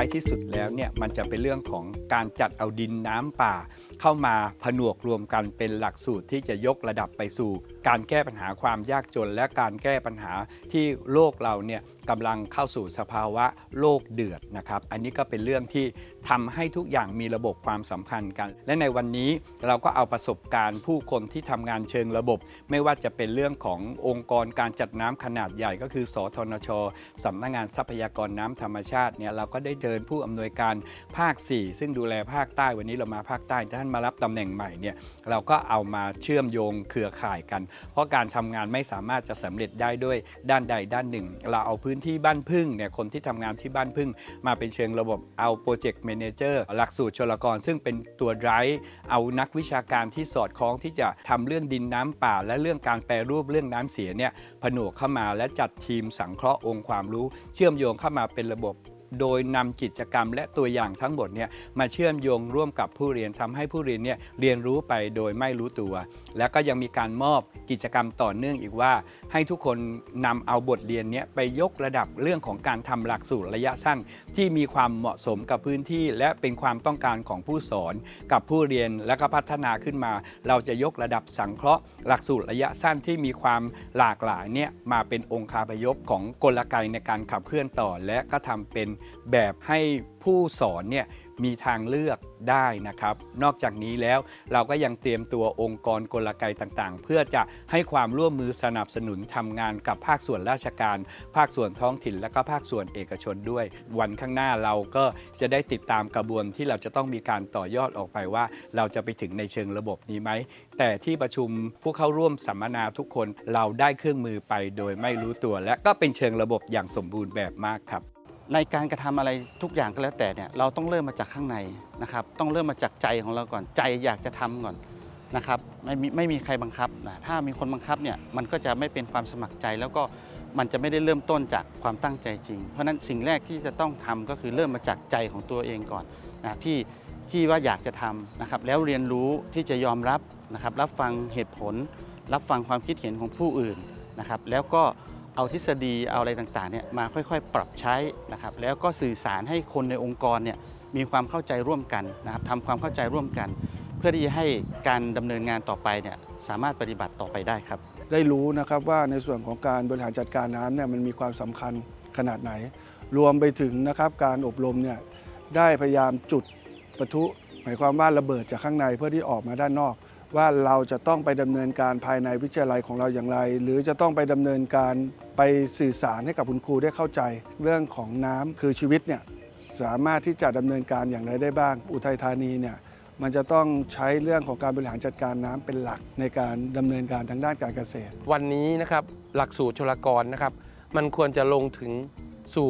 ท้ายที่สุดแล้วเนี่ยมันจะเป็นเรื่องของการจัดเอาดินน้ำป่า เข้ามาผนวกรวมกันเป็นหลักสูตรที่จะยกระดับไปสู่ การแก้ปัญหาความยากจน และการแก้ปัญหาที่โลกเราเนี่ย กำลังเข้าสู่สภาวะโลกเดือดนะครับ อันนี้ก็เป็นเรื่องที่ทำให้ทุกอย่างมีระบบความสัมพันธ์กัน และในวันนี้เราก็เอาประสบการณ์ผู้คนที่ทำงานเชิงระบบ ไม่ว่าจะเป็นเรื่องขององค์กรการจัดน้ำขนาดใหญ่ก็คือ สทนชสำนักงานทรัพยากรน้ำธรรมชาติเนี่ยเราก็ได้เดินผู้อำนวยการภาค 4 ซึ่งดูแลภาคใต้วันนี้เรามาภาคใต้ท่านมารับตำแหน่งใหม่เนี่ยเราก็เอามาเชื่อมโยงเครือข่ายกัน เพราะการทำงานไม่สามารถจะสำเร็จได้ด้วยด้านใดด้านหนึ่ง เราเอาพื้นที่บ้านพึ่งเนี่ยคนที่ทำงานที่บ้านพึ่ง มาเป็นเชิงระบบเอาโปรเจกต์เมนเจอร์หลักสูตรชลกร ซึ่งเป็นตัวไรเอานักวิชาการที่สอดคล้องที่จะทำเรื่องดินน้ำป่า และเรื่องการแปรรูปเรื่องน้ำเสียเนี่ยผนวกเข้ามาและจัดทีมสังเคราะห์องค์ความรู้ เชื่อมโยงเข้ามาเป็นระบบ โดยนำกิจกรรมและตัวอย่างทั้งหมดเนี่ยมาเชื่อมโยงร่วมกับผู้เรียนทำให้ผู้เรียนเนี่ยเรียนรู้ไปโดยไม่รู้ตัว แล้วก็ยังมีการมอบกิจกรรมต่อเนื่องอีกว่า ให้ทุกคนนำเอาบทเรียนเนี้ยไปยกระดับเรื่องของการทำหลักสูตรระยะสั้น ที่มีความเหมาะสมกับพื้นที่ และเป็นความต้องการของผู้สอน กับผู้เรียนและก็พัฒนาขึ้นมา เราจะยกระดับสังเคราะห์ หลักสูตรระยะสั้นที่มีความหลากหลายเนี่ยมาเป็นองค์คาพยพของกลไกในการขับเคลื่อนต่อและก็ทำเป็นแบบให้ผู้สอนเนี่ยมีทางเลือกได้นะครับ นอกจากนี้แล้วเราก็ยังเตรียมตัวองค์กรกลไกต่างๆ เพื่อจะให้ความร่วมมือสนับสนุนทำงานกับภาคส่วนราชการ ภาคส่วนท้องถิ่น และก็ภาคส่วนเอกชนด้วย วันข้างหน้าเราก็จะได้ติดตามกระบวนที่เราจะต้องมีการต่อยอดออกไปว่า เราจะไปถึงในเชิงระบบนี้ไหม แต่ที่ประชุมผู้เข้าร่วมสัมมนาทุกคนเราได้เครื่องมือไปโดยไม่รู้ตัว และก็เป็นเชิงระบบอย่างสมบูรณ์แบบมากครับ ในการกระทำอะไรทุกอย่างก็แล้วแต่เนี่ยเราต้องเริ่มมาจากข้างในนะครับ ต้องเริ่มมาจากใจของเราก่อนใจอยากจะทำก่อนนะครับไม่มีไม่มีใครบังคับนะถ้ามีคนบังคับเนี่ยมันก็จะไม่เป็นความสมัครใจ แล้วก็มันจะไม่ได้เริ่มต้นจากความตั้งใจจริง เพราะฉะนั้นสิ่งแรกที่จะต้องทำก็คือเริ่มมาจากใจของตัวเองก่อนนะที่ที่ว่าอยากจะทำนะครับแล้วเรียนรู้ที่จะยอมรับนะครับรับฟังเหตุผล รับฟังความคิดเห็นของผู้อื่นนะครับแล้วก็ เอาทฤษฎีเอาอะไรต่างๆเนี่ยมาค่อยๆ ปรับใช้นะครับแล้วก็สื่อสารให้คนในองค์กรเนี่ยมีความเข้าใจร่วมกันนะครับทำความเข้าใจร่วมกัน เพื่อที่จะให้การดำเนินงานต่อไปเนี่ยสามารถปฏิบัติต่อไปได้ครับ ได้รู้นะครับว่าในส่วนของการบริหารจัดการน้ำเนี่ยมันมีความสำคัญขนาดไหน รวมไปถึงนะครับการอบรมเนี่ยได้พยายามจุดปะทุหมายความว่าระเบิดจากข้างในเพื่อที่ออกมาด้านนอก ว่าเราจะต้องไปดำเนินการภายในวิทยาลัยของเราอย่างไร หรือจะต้องไปดำเนินการไปสื่อสารให้กับคุณครูได้เข้าใจ เรื่องของน้ำคือชีวิตเนี่ยสามารถที่จะดำเนินการอย่างไรได้บ้าง อุทัยธานีเนี่ยมันจะต้องใช้เรื่องของการบริหารจัดการน้ำเป็นหลักในการดำเนินการทางด้านการเกษตร วันนี้นะครับหลักสูตรชลกรนะครับ มันควรจะลงถึงสู่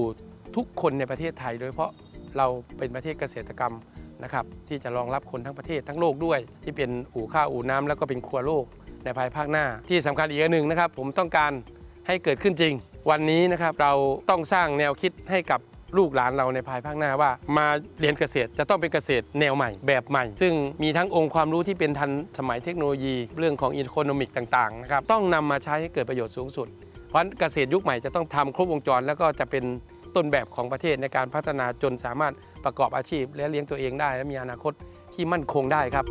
ทุกคนในประเทศไทย โดยเฉพาะเราเป็นประเทศเกษตรกรรม นะครับที่จะรองรับคนทั้งประเทศทั้งโลกด้วย ที่เป็นอู่ข้าวอู่น้ำแล้วก็เป็นครัวโลกในภายภาคหน้า ที่สำคัญอีกอันหนึ่งนะครับ ผมต้องการให้เกิดขึ้นจริง วันนี้นะครับเราต้องสร้างแนวคิดให้กับลูกหลานเราในภายภาคหน้าว่า มาเรียนเกษตรจะต้องเป็นเกษตรแนวใหม่ แบบใหม่ ซึ่งมีทั้งองค์ความรู้ที่เป็นทันสมัยเทคโนโลยี เรื่องของอีโคโนมิกต่างๆนะครับต้องนำมาใช้ให้เกิดประโยชน์สูงสุด เพราะเกษตรยุคใหม่จะต้องทำครบวงจรแล้วก็จะเป็น ต้นแบบของประเทศในการพัฒนาจนสามารถประกอบอาชีพ และเลี้ยงตัวเองได้ และมีอนาคตที่มั่นคงได้ครับ